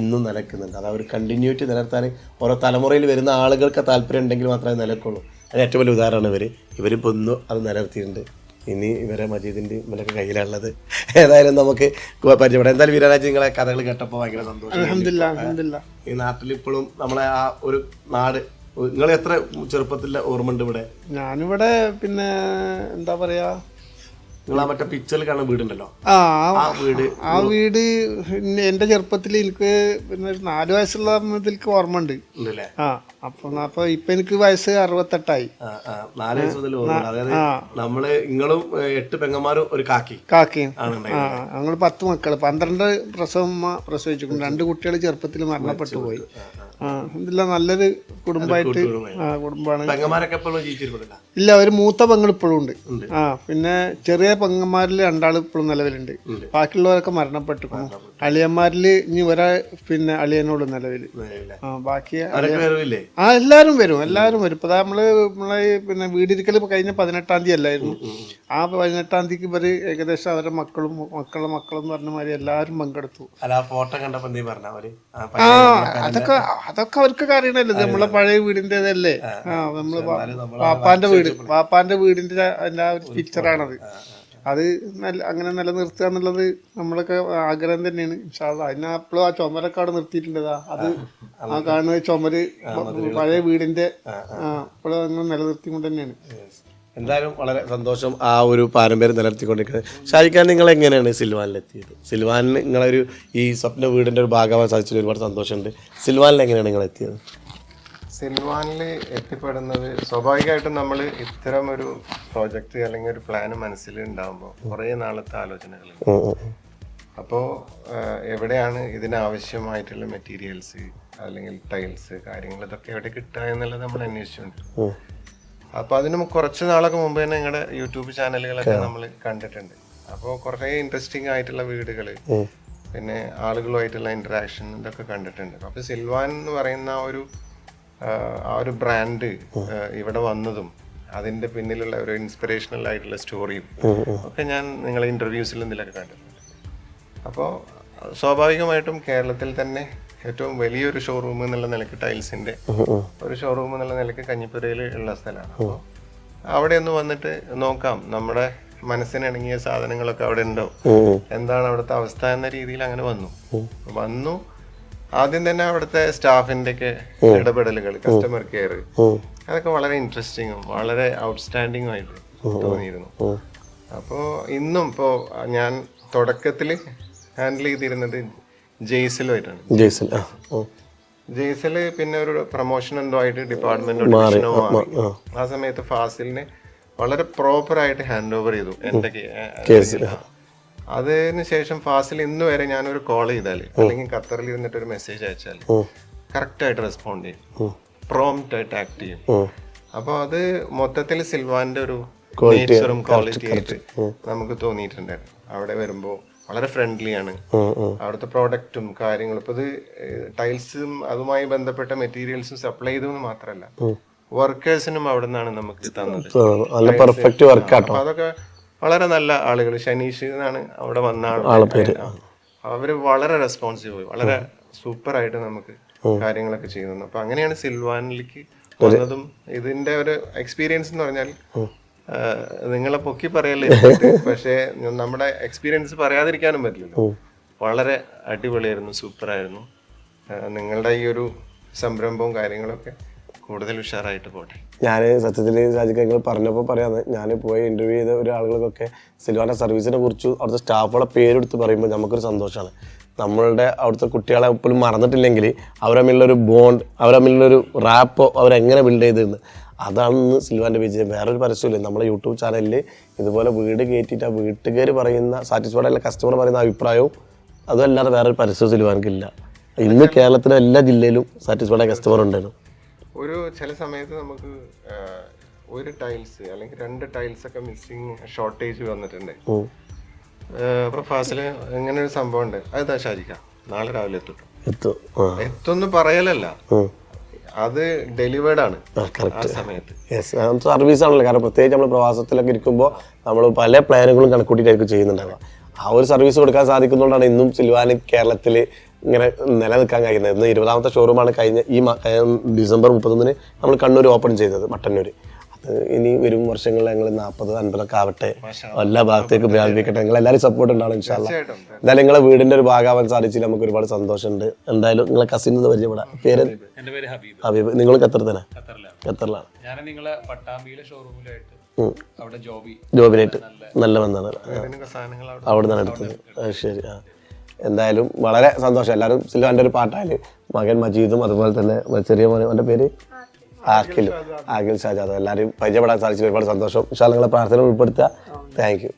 ഇന്നും നിലക്കുന്നുണ്ട്. അത് അവർ കണ്ടിന്യൂറ്റി നിലനിർത്താൻ ഓരോ തലമുറയിൽ വരുന്ന ആളുകൾക്ക് താല്പര്യം ഉണ്ടെങ്കിൽ മാത്രമേ നിലക്കുള്ളൂ. അത് ഏറ്റവും വലിയ ഉദാഹരണമാണ് ഇവർ ഇവരിപ്പോൾ ഒന്നും അത് നിലനിർത്തിയിട്ടുണ്ട്. ഇനി ഇവരെ മജീദിന്റെ ഇവരൊക്കെ കയ്യിലുള്ളത് ഏതായാലും നമുക്ക് പരിചയപ്പെടാം. എന്തായാലും വീരരാജ് നിങ്ങളെ കഥകൾ കേട്ടപ്പോൾ ഭയങ്കര സന്തോഷം ഈ നാട്ടിൽ ഇപ്പോഴും നമ്മളെ ആ ഒരു നാട് നിങ്ങൾ എത്ര ചെറുപ്പത്തിൽ ഓർമ്മ ഉണ്ട് ഇവിടെ? ഞാനിവിടെ പിന്നെ എന്താ പറയാ നിങ്ങൾ ആ മറ്റേ പിക്ചറിൽ കാണുന്ന വീടുണ്ടല്ലോ? ആ വീട് ആ വീട് എന്റെ ചെറുപ്പത്തിൽ എനിക്ക് പിന്നെ ഒരു നാല് വയസ്സുള്ള ഇതിലേക്ക് ഓർമ്മ ഉണ്ട് ഉണ്ടല്ലേ? ആ അപ്പൊ അപ്പൊ ഇപ്പൊ എനിക്ക് വയസ്സ് അറുപത്തെട്ടായി. ആ, ആ, നാല് വയസ്സ് മുതൽ അതായത്. നമ്മൾ നിങ്ങളും ഏ, എട്ട് പെങ്ങന്മാരും ഒരു കാക്കി കാക്കയും ആണുണ്ടായി ആ ഞങ്ങൾ പത്ത് മക്കൾ. പന്ത്രണ്ട് പ്രസവം പ്രസവിച്ചിട്ടുണ്ട്. രണ്ട് കുട്ടികൾ ചെറുപ്പത്തിൽ മരണപ്പെട്ടു പോയി. ആ. ഇതില്ല നല്ലൊരു കുടുംബമായിട്ട് ആ കുടുംബമാണ്. പെങ്ങന്മാരൊക്കെ ഇല്ല ഒരു മൂത്ത പെങ്ങൾ ഇപ്പോഴും ഉണ്ട്. ആ പിന്നെ ചെറിയ പെങ്ങന്മാരിൽ രണ്ടാൾ ഇപ്പോഴും നിലവിലുണ്ട്. ബാക്കിയുള്ളവരൊക്കെ മരണപ്പെട്ടിരിക്കുന്നു. അളിയന്മാരിൽ ഇനി ഒരാ പിന്നെ അളിയനോട് നിലവിൽ? ആ ബാക്കി ആ എല്ലാരും വരും എല്ലാരും വരും. ഇപ്പൊ നമ്മൾ നമ്മളെ പിന്നെ വീടിരിക്കൽ കഴിഞ്ഞ പതിനെട്ടാം തീയതി അല്ലായിരുന്നു. ആ പതിനെട്ടാം തീയതിക്ക് ഇവർ ഏകദേശം അവരുടെ മക്കളും മക്കളുടെ മക്കളും പറഞ്ഞ മാതിരി എല്ലാരും പങ്കെടുത്തു. ആ അതൊക്കെ അതൊക്കെ അവർക്ക് അറിയണല്ലോ നമ്മളെ പഴയ വീടിന്റെതല്ലേ ആ നമ്മൾ പാപ്പാന്റെ വീട് പാപ്പാന്റെ വീടിന്റെ എല്ലാ ഒരു പിക്ചറാണത് അത് നല്ല അങ്ങനെ നിലനിർത്തുക എന്നുള്ളത് നമ്മളൊക്കെ ആഗ്രഹം തന്നെയാണ്. അതിന് അപ്പോഴും ആ ചുമരൊക്കെ അവിടെ നിർത്തിയിട്ടുണ്ടതാ. അത് ആ കാണുന്ന ചുമര് പഴയ വീടിന്റെ ആ അപ്പോഴും അങ്ങനെ നിലനിർത്തിക്കൊണ്ട് തന്നെയാണ്. എന്തായാലും വളരെ സന്തോഷം ആ ഒരു പാരമ്പര്യം നിലനിർത്തിക്കൊണ്ടിരിക്കുന്നത്. ഷാജിക്കാൻ നിങ്ങൾ എങ്ങനെയാണ് സിൽവാനിലെത്തിയത്? സിൽവാനിൽ നിങ്ങളൊരു ഈ സ്വപ്ന വീടിന്റെ ഒരു ഭാഗമാകാൻ സാധിച്ചതിൽ ഒരുപാട് സന്തോഷമുണ്ട്. സിൽവാനിൽ എങ്ങനെയാണ് നിങ്ങൾ എത്തിയത്? സിൽവാനിൽ എത്തിപ്പെടുന്നത് സ്വാഭാവികമായിട്ടും നമ്മൾ ഇത്തരം ഒരു പ്രോജക്റ്റ് അല്ലെങ്കിൽ ഒരു പ്ലാൻ മനസ്സിൽ ഉണ്ടാകുമ്പോൾ കുറേ നാളത്തെ ആലോചനകളുണ്ട് ഉം. അപ്പോൾ എവിടെയാണ് ഇതിനാവശ്യമായിട്ടുള്ള മെറ്റീരിയൽസ് അല്ലെങ്കിൽ ടൈൽസ് കാര്യങ്ങൾ ഇതൊക്കെ എവിടെ കിട്ടുക എന്നുള്ളത് നമ്മൾ അന്വേഷിച്ചുകൊണ്ട് ഉം. അപ്പോൾ അതിന് കുറച്ച് നാളൊക്കെ മുമ്പ് തന്നെ നിങ്ങളുടെ യൂട്യൂബ് ചാനലുകളൊക്കെ നമ്മൾ കണ്ടിട്ടുണ്ട്. അപ്പോൾ കുറേ ഇൻട്രസ്റ്റിംഗ് ആയിട്ടുള്ള വീടുകൾ പിന്നെ ആളുകളുമായിട്ടുള്ള ഇന്ററാക്ഷൻ ഇതൊക്കെ കണ്ടിട്ടുണ്ട്. അപ്പോൾ സിൽവാൻ എന്ന് പറയുന്ന ഒരു ആ, ആ ഒരു ബ്രാൻഡ് ഇവിടെ വന്നതും അതിന്റെ പിന്നിലുള്ള ഒരു ഇൻസ്പിറേഷണൽ ആയിട്ടുള്ള സ്റ്റോറിയും ഒക്കെ ഞാൻ നിങ്ങളെ ഇന്റർവ്യൂസിൽ ഇതിലൊക്കെ കണ്ടിട്ടുണ്ട്. അപ്പോൾ സ്വാഭാവികമായിട്ടും കേരളത്തിൽ തന്നെ ഏറ്റവും വലിയൊരു ഷോറൂം എന്നുള്ള നിലയ്ക്ക് ടൈൽസിന്റെ ഒരു ഷോറൂം എന്നുള്ള നിലയ്ക്ക് കഞ്ഞിപ്പുരയിൽ ഉള്ള സ്ഥലമാണ്. അപ്പോൾ അവിടെ ഒന്ന് വന്നിട്ട് നോക്കാം. നമ്മുടെ മനസ്സിനിണങ്ങിയ സാധനങ്ങളൊക്കെ അവിടെ ഉണ്ടോ? എന്താണ് അവിടുത്തെ അവസ്ഥ എന്ന രീതിയിൽ അങ്ങനെ വന്നു. വന്നു. ആദ്യം തന്നെ അവിടുത്തെ സ്റ്റാഫിന്റെ ഒക്കെ ഇടപെടലുകൾ കസ്റ്റമർ കെയർ അതൊക്കെ വളരെ ഇൻട്രസ്റ്റിങ്ങും വളരെ ഔട്ട്സ്റ്റാൻഡിംഗും ആയിട്ട് തോന്നിയിരുന്നു. അപ്പോൾ ഇന്നും ഇപ്പോ ഞാൻ തുടക്കത്തിൽ ഹാൻഡിൽ ചെയ്തിരുന്നത് ജെയ്സിലുമായിട്ടാണ് ജയ്സൽ ആ. ജെയ്സൽ പിന്നെ ഒരു പ്രൊമോഷൻ എന്തോ ആയിട്ട് ഡിപ്പാർട്ട്മെന്റ് ആ സമയത്ത് ഫാസിലിനെ വളരെ പ്രോപ്പർ ആയിട്ട് ഹാൻഡ് ഓവർ ചെയ്തു. എന്റെ കേ- അതിന് ശേഷം ഫാസിൽ ഇന്ന് വരെ ഞാനൊരു കോൾ ചെയ്താൽ അല്ലെങ്കിൽ ഖത്തറിൽ ഇരുന്നിട്ട് ഒരു മെസ്സേജ് അയച്ചാൽ കറക്റ്റ് ആയിട്ട് റെസ്പോണ്ട് ചെയ്യും. പ്രോംപ്റ്റ് ആയിട്ട് ആക്ട് ചെയ്യും. അപ്പോൾ അത് മൊത്തത്തിൽ സിൽവാന്റെ ഒരു നേച്ചറും ക്വാളിറ്റി ആയിട്ട് നമുക്ക് തോന്നിയിട്ടുണ്ടായിരുന്നു അവിടെ വരുമ്പോൾ വളരെ ഫ്രണ്ട്ലിയാണ് അവിടുത്തെ പ്രോഡക്റ്റും കാര്യങ്ങളും ഇപ്പൊ ഇത് ടൈൽസും അതുമായി ബന്ധപ്പെട്ട മെറ്റീരിയൽസും സപ്ലൈ ചെയ്തെന്ന് മാത്രമല്ല വർക്കേഴ്സിനും അവിടെ നിന്നാണ് നമുക്ക് തന്നത്. പെർഫെക്റ്റ് അതൊക്കെ വളരെ നല്ല ആളുകൾ ശനീഷ് എന്നാണ് അവിടെ വന്ന ആളുകൾ അവർ വളരെ റെസ്പോൺസീവ് വളരെ സൂപ്പർ ആയിട്ട് നമുക്ക് കാര്യങ്ങളൊക്കെ ചെയ്യുന്നു. അപ്പൊ അങ്ങനെയാണ് സിൽവാനിലേക്ക് വന്നതും ഇതിന്റെ ഒരു എക്സ്പീരിയൻസ് എന്ന് പറഞ്ഞാൽ നിങ്ങളെ പൊക്കി പറയല്ലേ പക്ഷേ നമ്മുടെ എക്സ്പീരിയൻസ് പറയാതിരിക്കാനും പറ്റില്ലല്ലോ. വളരെ അടിപൊളിയായിരുന്നു സൂപ്പറായിരുന്നു. നിങ്ങളുടെ ഈ ഒരു സംരംഭവും കാര്യങ്ങളൊക്കെ കൂടുതൽ ഉഷാറായിട്ട് പോട്ടെ. ഞാൻ സത്യത്തിൽ രാജിക്കാര്യങ്ങൾ പറഞ്ഞപ്പോൾ പറയാന്ന് ഞാൻ പോയി ഇന്റർവ്യൂ ചെയ്ത ഒരാളുകൾക്കൊക്കെ സിൽവാന സർവീസിനെ കുറിച്ച് അവിടുത്തെ സ്റ്റാഫുകളെ പേരെടുത്ത് പറയുമ്പോൾ നമുക്കൊരു സന്തോഷമാണ് നമ്മളുടെ അവിടുത്തെ കുട്ടികളെ ഇപ്പോഴും മറന്നിട്ടില്ലെങ്കിൽ അവർ തമ്മിലുള്ളൊരു ബോണ്ട് അവർ തമ്മിലുള്ളൊരു റാപ്പോ അവരെങ്ങനെ ബിൽഡ് ചെയ്തിരുന്നു. അതാണ് സിൽവാന്റെ വിജയം വേറൊരു പരസ്യമില്ല നമ്മുടെ യൂട്യൂബ് ചാനലിൽ ഇതുപോലെ വീട് കയറ്റിയിട്ട് ആ വീട്ടുകാർ പറയുന്ന സാറ്റിസ്ഫൈഡ് അല്ല കസ്റ്റമർ പറയുന്ന അഭിപ്രായവും അതല്ലാതെ വേറൊരു പരസ്യവും സിൽവാൻക്കില്ല ഇന്ന് കേരളത്തിലെ എല്ലാ ജില്ലയിലും സാറ്റിസ്ഫൈഡ് ആയ കസ്റ്റമർ ഉണ്ടായിരുന്നു ഒരു ചില സമയത്ത് നമുക്ക് ഒരു ടൈൽസ് അല്ലെങ്കിൽ രണ്ട് ടൈൽസ് ഒക്കെ മിസ്സിങ് ഷോർട്ടേജ് വന്നിട്ടുണ്ട്. അപ്പൊ ഫാസിൽ ഇങ്ങനെ ഒരു സംഭവം ഉണ്ട് അത് ഷാജിക്ക? നാളെ രാവിലെ എത്തും. എത്തും. എത്തും പറയലല്ല. അത് ഡെലിവേർഡ് ആണ്. കറക്റ്റ് സമയത്ത്. സർവീസ് ആണല്ലോ. കാരണം പ്രത്യേകിച്ച് നമ്മൾ പ്രവാസത്തിലൊക്കെ ഇരിക്കുമ്പോൾ നമ്മൾ പല പ്ലാനുകളും കണക്കൂട്ടിയിട്ടായിരിക്കും ചെയ്യുന്നുണ്ടാവുക. ആ ഒരു സർവീസ് കൊടുക്കാൻ സാധിക്കുന്നതുകൊണ്ടാണ് ഇന്നും സിൽവാന് കേരളത്തിൽ ഇങ്ങനെ നിലനിൽക്കാൻ കഴിയുന്നത്. ഇന്ന് ഇരുപതാമത്തെ ഷോറൂമാണ് കഴിഞ്ഞ ഈ ഡിസംബർ മുപ്പത്തൊന്നിന് നമ്മൾ കണ്ണൂർ ഓപ്പൺ ചെയ്തത് മട്ടന്നൂർ ഇനി വരും വർഷങ്ങളിൽ ഞങ്ങൾ നാൽപ്പത് അൻപതൊക്കെ ആവട്ടെ. എല്ലാ ഭാഗത്തേക്ക് വ്യാപിക്കട്ടെ നിങ്ങൾ എല്ലാവരും സപ്പോർട്ട് ഉണ്ടാവും ഇൻഷാല്ല എന്തായാലും നിങ്ങളെ വീടിന്റെ ഒരു ഭാഗമാവാൻ സാധിച്ചില്ല. നമുക്ക് ഒരുപാട് സന്തോഷമുണ്ട്. എന്തായാലും നിങ്ങളെ കസിൻ എന്ന് പരിചയപ്പെടാം. പേര്? ഹബീബ്. ഹബീബ്. നിങ്ങൾ ഖത്തർ തന്നെ? ഖത്തറിലാണ്. ഖത്തറിലാണ്. ഞാൻ നിങ്ങളെ പട്ടാമ്പിയിലെ ഷോറൂമിലായിട്ട് അവിടെ ജോബി ജോബിനായിട്ട്? നല്ല വന്നാണ് അവിടെ നിന്നാണ് എടുത്തത്. ശരി. ആ. എന്തായാലും വളരെ സന്തോഷം. എല്ലാവരും സിൽവാന്റെ ഒരു പാട്ടായാലും മകൻ മജീദും അതുപോലെ തന്നെ ചെറിയ മോനെ. അവന്റെ പേര്? ആക്കിലും ആക്കിൽ ഷാജാദ്. എല്ലാവരും പരിചയപ്പെടാൻ സാധിച്ചു ഒരുപാട് സന്തോഷം. അല്ലാ നിങ്ങളെ പ്രാർത്ഥന ഉൾപ്പെടുത്തുക. Thank you.